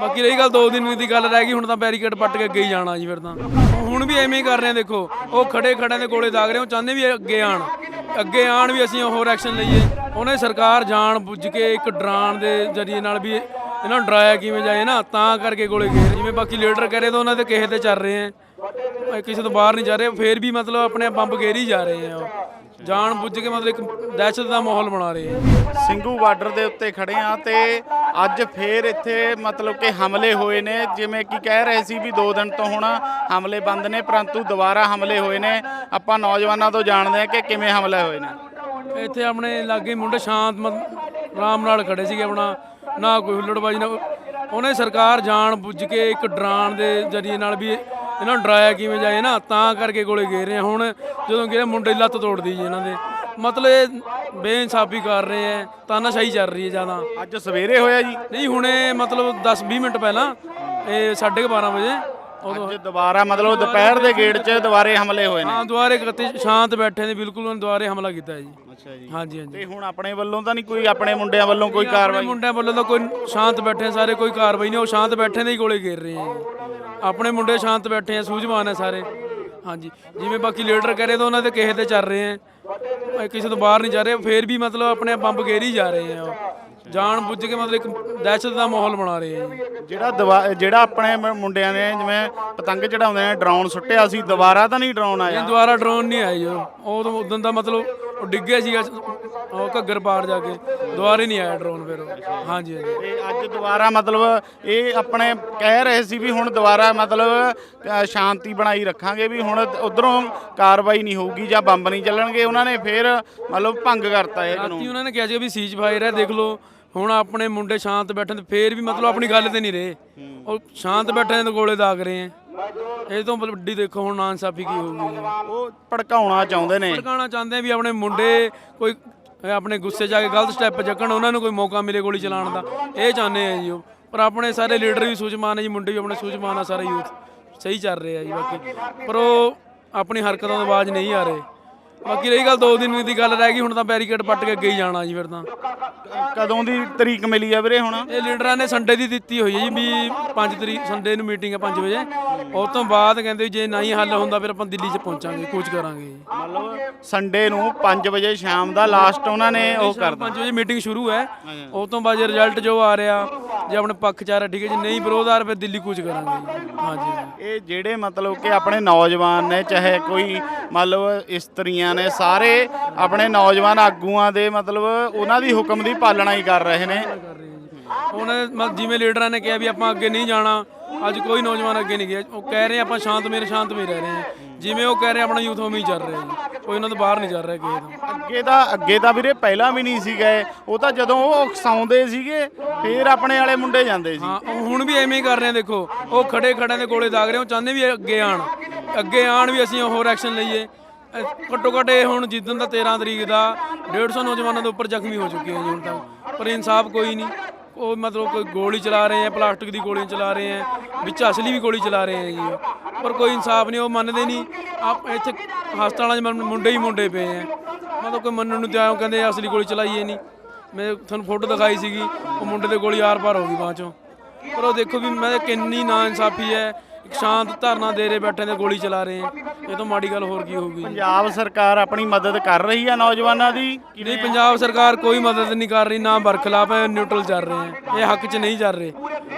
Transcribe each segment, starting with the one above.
ਬਾਕੀ ਰਹੀ ਗੱਲ ਦੋ ਦਿਨ ਦੀ ਗੱਲ ਰਹਿ ਗਈ, ਹੁਣ ਤਾਂ ਬੈਰੀਕੇਡ ਪੱਟ ਕੇ ਅੱਗੇ ਹੀ ਜਾਣਾ ਜੀ ਫਿਰ ਤਾਂ। ਹੁਣ ਵੀ ਐਵੇਂ ਹੀ ਕਰ ਰਹੇ ਆ, ਦੇਖੋ, ਉਹ ਖੜੇ ਖੜਿਆਂ ਦੇ ਕੋਲੇ ਦਾਗ ਰਹੇ ਉਹ ਚਾਹੁੰਦੇ ਵੀ ਅੱਗੇ ਆਣ ਅੱਗੇ ਆਣ ਵੀ ਅਸੀਂ ਹੋਰ ਐਕਸ਼ਨ ਲਈਏ। ਉਹਨੇ ਸਰਕਾਰ ਜਾਣ ਬੁੱਝ ਕੇ ਇੱਕ ਡਰਾਉਣ ਦੇ ਜਰੀਏ ਨਾਲ ਵੀ ਇਹਨਾਂ ਨੂੰ ਡਰਾਇਆ ਕਿਵੇਂ ਜਾਏ ਨਾ, ਤਾਂ ਕਰਕੇ ਕੋਲੇ ਗਏ ਜਿਵੇਂ ਬਾਕੀ ਲੀਡਰ ਕਹ ਰਹੇ ਤਾਂ ਉਹਨਾਂ ਦੇ ਕਿਸੇ ਤੇ ਚੱਲ ਰਹੇ ਆ। ਕਿਸੇ ਤੋਂ ਬਾਹਰ ਨਹੀਂ ਜਾ ਰਹੇ, ਫੇਰ ਵੀ ਮਤਲਬ ਆਪਣੇ ਬੰਬ ਗੇਰੀ ਜਾ ਰਹੇ ਆ ਉਹ। ਜਾਣ ਬੁੱਝ ਕੇ ਮਤਲਬ ਇੱਕ ਦਹਿਸ਼ਤ ਦਾ ਮਾਹੌਲ ਬਣਾ ਰਹੇ ਆ। ਸਿੰਘੂ ਬਾਰਡਰ ਦੇ ਉੱਤੇ ਖੜੇ ਆ ਤੇ ਅੱਜ ਫੇਰ ਇੱਥੇ ਮਤਲਬ ਕਿ ਹਮਲੇ ਹੋਏ ਨੇ। ਜਿਵੇਂ ਕਿ ਕਹਿ ਰਹੇ ਸੀ ਵੀ 2 ਦਿਨ ਤੋਂ ਹੁਣ ਹਮਲੇ ਬੰਦ ਨੇ ਪਰੰਤੂ ਦੁਬਾਰਾ ਹਮਲੇ ਹੋਏ ਨੇ। ਆਪਾਂ ਨੌਜਵਾਨਾਂ ਤੋਂ ਜਾਣਦੇ ਆ ਕਿ ਕਿਵੇਂ ਹਮਲੇ ਹੋਏ ਨੇ। ਇੱਥੇ ਆਪਣੇ ਲਾਗੇ ਮੁੰਡੇ ਸ਼ਾਂਤ ਆਰਾਮ ਨਾਲ ਖੜੇ ਸੀਗੇ ਆਪਣਾ। ਨਾ ਕੋਈ ਹੁੱਲੜਬਾਜੀ ਨਾ ਉਹਨੇ ਸਰਕਾਰ ਜਾਣ ਬੁੱਝ ਕੇ ਇੱਕ ਡਰਾਉਣ ਦੇ ਜਰੀਏ ਨਾਲ ਵੀ ਇਹਨਾਂ ਨੂੰ ਡਰਾਇਆ ਕਿਵੇਂ ਜਾਏ ਨਾ ਤਾਂ ਕਰਕੇ ਕੋਲੇ ਗਏ ਰਹੇ ਆ। ਹੁਣ ਜਦੋਂ ਗਏ ਮੁੰਡੇ ਦੀ ਲੱਤ ਤੋੜਦੀ ਜੀ ਇਹਨਾਂ ਦੇ। ਮਤਲਬ ਇਹ ਬੇਇਨਸਾਫੀ ਕਰ ਰਹੇ ਆ ਤਾਨਾਸ਼ਾਹੀ ਚੱਲ ਰਹੀ ਹੈ ਜ਼ਿਆਦਾ। ਅੱਜ ਸਵੇਰੇ ਹੋਇਆ ਜੀ। ਨਹੀਂ ਹੁਣੇ ਮਤਲਬ 10 20 ਮਿੰਟ ਪਹਿਲਾਂ ਇਹ 12:30 ਵਜੇ ਉਦੋਂ ਅੱਜ ਦੁਬਾਰਾ ਮਤਲਬ ਦੁਪਹਿਰ ਦੇ ਗੇੜ 'ਚ ਦੁਬਾਰੇ ਹਮਲੇ ਹੋਏ ਨੇ। ਹਾਂ ਦੁਆਰੇ ਕੱਤੇ ਸ਼ਾਂਤ ਬੈਠੇ ਨੇ ਬਿਲਕੁਲ ਉਹਨਾਂ ਦੁਆਰੇ ਹਮਲਾ ਕੀਤਾ ਹੈ ਜੀ। ਅੱਛਾ ਜੀ। ਹਾਂਜੀ ਹਾਂਜੀ। ਤੇ ਹੁਣ ਆਪਣੇ ਵੱਲੋਂ ਤਾਂ ਨਹੀਂ ਕੋਈ ਆਪਣੇ ਮੁੰਡਿਆਂ ਵੱਲੋਂ ਕੋਈ ਆਪਣੇ ਕਾਰਵਾਈ? ਮੁੰਡਿਆਂ ਵੱਲੋਂ ਤਾਂ ਕੋਈ ਸ਼ਾਂਤ ਬੈਠੇ ਆ ਸਾਰੇ ਕੋਈ ਕਾਰਵਾਈ ਨਹੀਂ ਉਹ ਸ਼ਾਂਤ ਬੈਠੇ ਨੇ ਹੀ ਗੋਲੇ ਘੇਰ ਰਹੇ ਆ। ਆਪਣੇ ਮੁੰਡੇ ਸ਼ਾਂਤ ਬੈਠੇ ਆ ਸੂਝਵਾਨ ਆ ਸਾਰੇ। ਹਾਂਜੀ ਜਿਵੇਂ ਬਾਕੀ ਲੀਡਰ ਕਹ ਰਹੇ ਤਾਂ ਉਹਨਾਂ ਦੇ ਕਿਸੇ ਤੇ ਚੱਲ ਰਹੇ ਆ। ਇਹ ਕਿਸੇ ਤੋਂ ਬਾਹਰ ਨਹੀਂ ਜਾ ਰਹੇ ਫੇਰ ਵੀ ਮਤਲਬ ਆਪਣੇ ਬੰਬ ਗੇਰੀ ਜਾ ਰਹੇ ਆ ਉਹ। ਜਾਣ ਬੁੱਝ ਕੇ ਮਤਲਬ ਇੱਕ ਦਹਿਸ਼ਤ ਦਾ ਮਾਹੌਲ ਬਣਾ ਰਹੇ ਆ ਜੀ। ਜਿਹੜਾ ਜਿਹੜਾ ਆਪਣੇ ਮ- ਮੁੰਡਿਆਂ ਨੇ ਜਿਵੇਂ ਪਤੰਗ ਚੜਾਉਂਦੇ ਨੇ ਡਰੋਨ ਸੁੱਟਿਆ ਸੀ ਦੁਬਾਰਾ ਤਾਂ ਨਹੀਂ ਡਰੋਨ ਆਇਆ? ਦੁਬਾਰਾ ਡਰੋਨ ਨਹੀਂ ਆਈ ਉਹ। ਉਹ ਉਦੋਂ ਦਾ ਮਤਲਬ ਉਹ ਡਿੱਗਿਆ ਸੀਗਾ ਉਹ ਘੱਗਰ ਪਾਰ ਜਾ ਕੇ। ਦੁਬਾਰੇ ਨਹੀਂ ਆਇਆ ਡਰੋਨ ਫਿਰ ਉਹ। ਹਾਂਜੀ ਹਾਂਜੀ। ਤੇ ਅੱਜ ਦੁਬਾਰਾ ਮਤਲਬ ਇਹ ਆਪਣੇ ਕਹਿ ਰਹੇ ਸੀ ਵੀ ਹੁਣ ਦੁਬਾਰਾ ਮਤਲਬ ਅ, ਸ਼ਾਂਤੀ ਬਣਾਈ ਰੱਖਾਂਗੇ ਵੀ ਹੁਣ ਉਧਰੋਂ ਕਾਰਵਾਈ ਨਹੀਂ ਹੋਊਗੀ ਜਾਂ ਬੰਬ ਨਹੀਂ ਚੱਲਣਗੇ। ਉਹਨਾਂ ਨੇ ਫੇਰ ਮਤਲਬ ਭੰਗ ਕਰਤਾ ਇਹ ਰਾਤੀ ਕਾਨੂੰਨ ਉਹਨਾਂ ਨੇ ਕਿਹਾ ਸੀ ਵੀ ਸੀਜ਼ ਫਾਇਰ ਹੈ ਦੇਖ ਲਓ। ਹੁਣ ਆਪਣੇ ਮੁੰਡੇ ਸ਼ਾਂਤ ਬੈਠੇ ਤੇ ਫੇਰ ਵੀ ਮਤਲਬ ਆਪਣੀ ਗੱਲ ਤੇ ਨਹੀਂ ਰਹੇ। ਉਹ ਸ਼ਾਂਤ ਬੈਠੇ ਨੇ ਤੇ ਗੋਲੇ ਦਾਗ ਰਹੇ ਆ ਇਹ ਤੋਂ ਵੱਡੀ ਦੇਖੋ ਹੁਣ ਨਾਇਨਸਾਫੀ ਕੀ ਹੋਊਗੀ। ਉਹ ਭੜਕਾਉਣਾ ਚਾਹੁੰਦੇ ਨੇ। ਭੜਕਾਉਣਾ ਚਾਹੁੰਦੇ ਆ ਵੀ ਆਪਣੇ ਮੁੰਡੇ ਕੋਈ ਆਪਣੇ ਗੁੱਸੇ ਆ ਕੇ ਗਲਤ ਸਟੈਪ ਚੱਕਣ ਉਹਨਾਂ ਨੂੰ ਕੋਈ ਮੌਕਾ ਮਿਲੇ ਗੋਲੀ ਚਲਾਉਣ ਦਾ। ਇਹ ਚਾਹੁੰਦੇ ਆ ਜੀ ਉਹ। ਪਰ ਆਪਣੇ ਸਾਰੇ ਲੀਡਰ ਵੀ ਸੂਝਵਾਨ ਆ ਜੀ ਮੁੰਡੇ ਵੀ ਆਪਣੇ ਸੂਝਵਾਨ ਆ ਸਾਰਾ ਯੂਥ ਸਹੀ ਚੱਲ ਰਿਹਾ ਜੀ ਬਾਕੀ। ਪਰ ਉਹ ਆਪਣੀ ਹਰਕਤਾਂ ਤੋਂ ਬਾਜ਼ ਨਹੀਂ ਆ ਰਹੇ। ਬਾਕੀ ਰਹੀ ਗੱਲ ਦੋ ਦਿਨ ਦੀ ਗੱਲ ਰਹਿ ਗਈ ਹੁਣ ਤਾਂ ਬੈਰੀਕੇਡ ਪੱਟ ਕੇ ਅੱਗੇ ਹੀ ਜਾਣਾ ਜੀ ਫਿਰ ਤਾਂ। ਕਦੋਂ ਦੀ ਤਰੀਕ ਮਿਲੀ ਆ ਵੀਰੇ ਹੁਣ? ਇਹ ਲੀਡਰਾਂ ਨੇ ਸੰਡੇ ਦੀ ਦਿੱਤੀ ਹੋਈ ਹੈ ਜੀ ਵੀ 5 ਤਰੀਕ ਸੰਡੇ ਨੂੰ ਮੀਟਿੰਗ ਹੈ 5 ਵਜੇ। ਉਸ ਤੋਂ ਬਾਅਦ ਕਹਿੰਦੇ ਜੇ ਨਹੀਂ ਹੱਲ ਹੁੰਦਾ ਫਿਰ ਆਪਾਂ ਦਿੱਲੀ 'ਚ ਪਹੁੰਚਾਂਗੇ ਕੂਚ ਕਰਾਂਗੇ ਜੀ। ਮਤਲਬ ਸੰਡੇ ਨੂੰ 5 ਵਜੇ ਸ਼ਾਮ ਦਾ ਲਾਸਟ ਉਹਨਾਂ ਨੇ ਉਹ ਕਰ 5 ਵਜੇ ਮੀਟਿੰਗ ਸ਼ੁਰੂ ਹੈ। ਉਸ ਤੋਂ ਬਾਅਦ ਰਿਜ਼ਲਟ ਜੋ ਆ ਰਿਹਾ ਜੇ ਆਪਣੇ ਪੱਖ ਚ ਆ ਰਿਹਾ ਠੀਕ ਹੈ ਜੀ ਨਹੀਂ ਵਿਰੋਧਾਰ ਫਿਰ ਦਿੱਲੀ ਕੂਚ ਕਰਾਂਗੇ ਜੀ। ਹਾਂਜੀ। ਇਹ ਜਿਹੜੇ ਮਤਲਬ ਕਿ ਆਪਣੇ ਨੌਜਵਾਨ ਨੇ ਚਾਹੇ ਕੋਈ ਮਤਲਬ ਇਸਤਰੀਆਂ ਨੇ ਸਾਰੇ ਆਪਣੇ ਨੌਜਵਾਨ ਆਗੂਆਂ ਦੇ ਮਤਲਬ ਉਹਨਾਂ ਦੀ ਹੁਕਮ ਦੀ ਪਾਲਣਾ ਹੀ ਕਰ ਰਹੇ ਨੇ। ਹੁਣ ਮ- ਜਿਵੇਂ ਲੀਡਰਾਂ ਨੇ ਕਿਹਾ ਵੀ ਆਪਾਂ ਅੱਗੇ ਨਹੀਂ ਜਾਣਾ ਅੱਜ ਕੋਈ ਨੌਜਵਾਨ ਅੱਗੇ ਨਹੀਂ ਗਿਆ। ਉਹ ਕਹਿ ਰਹੇ ਆਪਾਂ ਸ਼ਾਂਤ ਮੇਰੇ ਸ਼ਾਂਤ ਮੇ ਰਹਿ ਰਹੇ ਹਾਂ ਜਿਵੇਂ ਉਹ ਕਹਿ ਰਹੇ ਆਪਣਾ ਯੂਥ ਉਵੇਂ ਹੀ ਚੱਲ ਰਿਹਾ ਜੀ। ਕੋਈ ਉਹਨਾਂ ਤੋਂ ਬਾਹਰ ਨਹੀਂ ਚੱਲ ਰਿਹਾ ਕਿਸੇ ਤੋਂ। ਅੱਗੇ ਤਾਂ ਅੱਗੇ ਤਾਂ ਵੀਰੇ ਪਹਿਲਾਂ ਵੀ ਨਹੀਂ ਸੀ ਗਏ। ਉਹ ਤਾਂ ਜਦੋਂ ਉਹ ਉਕਸਾਉਂਦੇ ਸੀਗੇ ਫੇਰ ਆਪਣੇ ਵਾਲੇ ਮੁੰਡੇ ਜਾਂਦੇ ਸੀ। ਹਾਂ ਉਹ ਹੁਣ ਵੀ ਐਵੇਂ ਹੀ ਕਰ ਰਹੇ ਆ ਦੇਖੋ। ਉਹ ਖੜੇ ਖੜਿਆਂ ਦੇ ਕੋਲੇ ਦਾਗ ਰਹੇ ਉਹ ਚਾਹੁੰਦੇ ਵੀ ਅੱਗੇ ਆਣ ਅੱਗੇ ਆਣ ਵੀ ਅਸੀਂ ਹੋਰ ਐਕਸ਼ਨ ਲਈਏ। ਅਹ ਘੱਟੋ ਘੱਟ ਇਹ ਹੁਣ ਜਿੱਦਣ ਦਾ 13 ਤਰੀਕ ਦਾ 150 ਨੌਜਵਾਨਾਂ ਦੇ ਉੱਪਰ ਜ਼ਖਮੀ ਹੋ ਚੁੱਕੇ ਆ ਜੀ ਹੁਣ ਤੱਕ ਪਰ ਇਨਸਾਫ ਕੋਈ ਨਹੀਂ। ਉਹ ਮਤਲਬ ਕੋਈ ਗੋਲੀ ਚਲਾ ਰਹੇ ਆ, ਪਲਾਸਟਿਕ ਦੀ ਗੋਲੀਆਂ ਚਲਾ ਰਹੇ ਆ, ਵਿੱਚ ਅਸਲੀ ਵੀ ਗੋਲੀ ਚਲਾ ਰਹੇ ਆ ਜੀ। ਪਰ ਕੋਈ ਇਨਸਾਫ ਨਹੀਂ, ਉਹ ਮੰਨਦੇ ਨਹੀਂ। ਆਪ ਇੱਥੇ ਹਸਪਤਾਲਾਂ 'ਚ ਮਨ, ਮੁੰਡੇ ਹੀ ਮੁੰਡੇ ਪਏ ਆ। ਮਤਲਬ ਕੋਈ ਮੰਨਣ ਨੂੰ ਤਿਆਰ ਕਹਿੰਦੇ ਅਸਲੀ ਗੋਲੀ ਚਲਾਈਏ ਨਹੀਂ। ਮੈਂ ਤੁਹਾਨੂੰ ਫੋਟੋ ਦਿਖਾਈ ਸੀਗੀ, ਉਹ ਮੁੰਡੇ ਦੇ ਗੋਲੀ ਆਰ ਪਾਰ ਹੋ ਗਈ ਬਾਅਦ ਚੋਂ। ਪਰ ਉਹ ਦੇਖੋ ਵੀ ਮੈਂ ਕਿੰਨੀ ਨਾ ਇਨਸਾਫੀ ਹੈ। ਸ਼ਾਂਤ ਧਰਨਾ ਦੇ ਰਹੇ ਬੈਠੇ ਨੇ ਗੋਲੀ ਚਲਾ ਰਹੇ ਆ ਇਹ ਤੋਂ ਮਾੜੀ ਗੱਲ ਹੋਰ ਕੀ ਹੋਊਗੀ? ਪੰਜਾਬ ਸਰਕਾਰ ਆਪਣੀ ਮਦਦ ਕਰ ਰਹੀ ਆ ਨੌਜਵਾਨਾਂ ਦੀ? ਨਹੀਂ ਪੰਜਾਬ ਸਰਕਾਰ ਕੋਈ ਮਦਦ ਨਹੀਂ ਕਰ ਰਹੀ ਨਾ ਬਰਖਲਾਫ ਹੈ ਨਿਊਟਰਲ ਚੱਲ ਰਹੇ ਆ ਇਹ ਹੱਕ 'ਚ ਨਹੀਂ ਚੱਲ ਰਹੇ।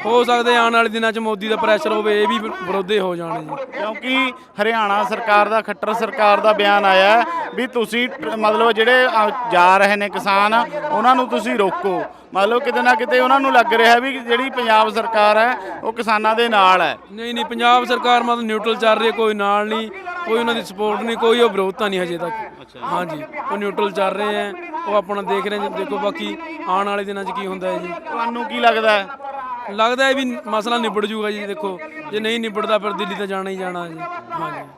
ਹੋ ਸਕਦੇ ਆਉਣ ਵਾਲੇ ਦਿਨਾਂ 'ਚ ਮੋਦੀ ਦਾ ਪ੍ਰੈਸ਼ਰ ਹੋਵੇ ਇਹ ਵੀ ਵਿਰੋਧੇ ਹੋ ਜਾਣ ਜੀ। ਕਿਉਂਕਿ ਹਰਿਆਣਾ ਸਰਕਾਰ ਦਾ ਖੱਟਰ ਸਰਕਾਰ ਦਾ ਬਿਆਨ ਆਇਆ ਹੈ ਵੀ ਤੁਸੀਂ ਟ- ਮਤਲਬ ਜਿਹੜੇ ਅ, ਜਾ ਰਹੇ ਨੇ ਕਿਸਾਨ ਉਹਨਾਂ ਨੂੰ ਤੁਸੀਂ ਰੋਕੋ। ਮਤਲਬ ਕਿਤੇ ਨਾ ਕਿਤੇ ਉਹਨਾਂ ਨੂੰ ਲੱਗ ਰਿਹਾ ਵੀ ਜਿਹੜੀ ਪੰਜਾਬ ਸਰਕਾਰ ਹੈ ਉਹ ਕਿਸਾਨਾਂ ਦੇ ਨਾਲ ਹੈ। ਨਹੀਂ ਨਹੀਂ ਪੰਜਾਬ ਸਰਕਾਰ ਮਤਲਬ ਨਿਊਟਰਲ ਚੱਲ ਰਹੀ ਹੈ, ਕੋਈ ਨਾਲ ਨਹੀਂ, ਕੋਈ ਉਹਨਾਂ ਦੀ ਸਪੋਰਟ ਨਹੀਂ, ਕੋਈ ਉਹ ਵਿਰੋਧਤਾ ਨਹੀਂ ਹਜੇ ਤੱਕ। ਹਾਂਜੀ, ਉਹ ਨਿਊਟਰਲ ਚੱਲ ਰਹੇ ਹੈ, ਉਹ ਆਪਣਾ ਦੇਖ ਰਹੇ ਨੇ, ਦੇਖੋ ਬਾਕੀ ਆਉਣ ਵਾਲੇ ਦਿਨਾਂ 'ਚ ਕੀ ਹੁੰਦਾ ਹੈ ਜੀ। ਤੁਹਾਨੂੰ ਕੀ ਲੱਗਦਾ ਹੈ? ਲੱਗਦਾ ਹੈ ਵੀ ਮਸਲਾ ਨਿਬੜ ਜੂਗਾ ਜੀ, ਦੇਖੋ। ਜੇ ਨਹੀਂ ਨਿਬੜਦਾ, ਫਿਰ ਦਿੱਲੀ ਤਾਂ ਜਾਣਾ ਹੀ ਜਾਣਾ ਜੀ। ਹਾਂਜੀ।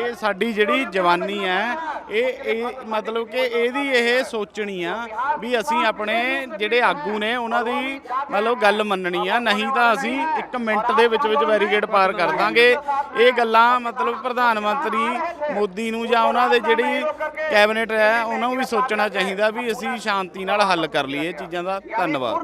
ਇਹ ਸਾਡੀ ਜਿਹੜੀ ਜਵਾਨੀ ਹੈ, ਇਹ ਇਹ ਮਤਲਬ ਕਿ ਇਹਦੀ ਇਹ ਸੋਚਣੀ ਆ ਵੀ ਅਸੀਂ ਆਪਣੇ ਜਿਹੜੇ ਆਗੂ ਨੇ, ਉਹਨਾਂ ਦੀ ਮਤਲਬ ਗੱਲ ਮੰਨਣੀ ਆ। ਨਹੀਂ ਤਾਂ ਅਸੀਂ 1 ਮਿੰਟ ਦੇ ਵਿੱਚ ਵਿੱਚ ਬੈਰੀਕੇਡ ਪਾਰ ਕਰ ਦਾਂਗੇ। ਇਹ ਗੱਲਾਂ ਮਤਲਬ ਪ੍ਰਧਾਨ ਮੰਤਰੀ ਮੋਦੀ ਨੂੰ ਜਾਂ ਉਹਨਾਂ ਦੇ ਜਿਹੜੀ ਕੈਬਨਿਟ ਹੈ, ਉਹਨਾਂ ਨੂੰ ਵੀ ਸੋਚਣਾ ਚਾਹੀਦਾ ਵੀ ਅਸੀਂ ਸ਼ਾਂਤੀ ਨਾਲ ਹੱਲ ਕਰ ਲਈਏ ਇਹ ਚੀਜ਼ਾਂ ਦਾ। ਧੰਨਵਾਦ।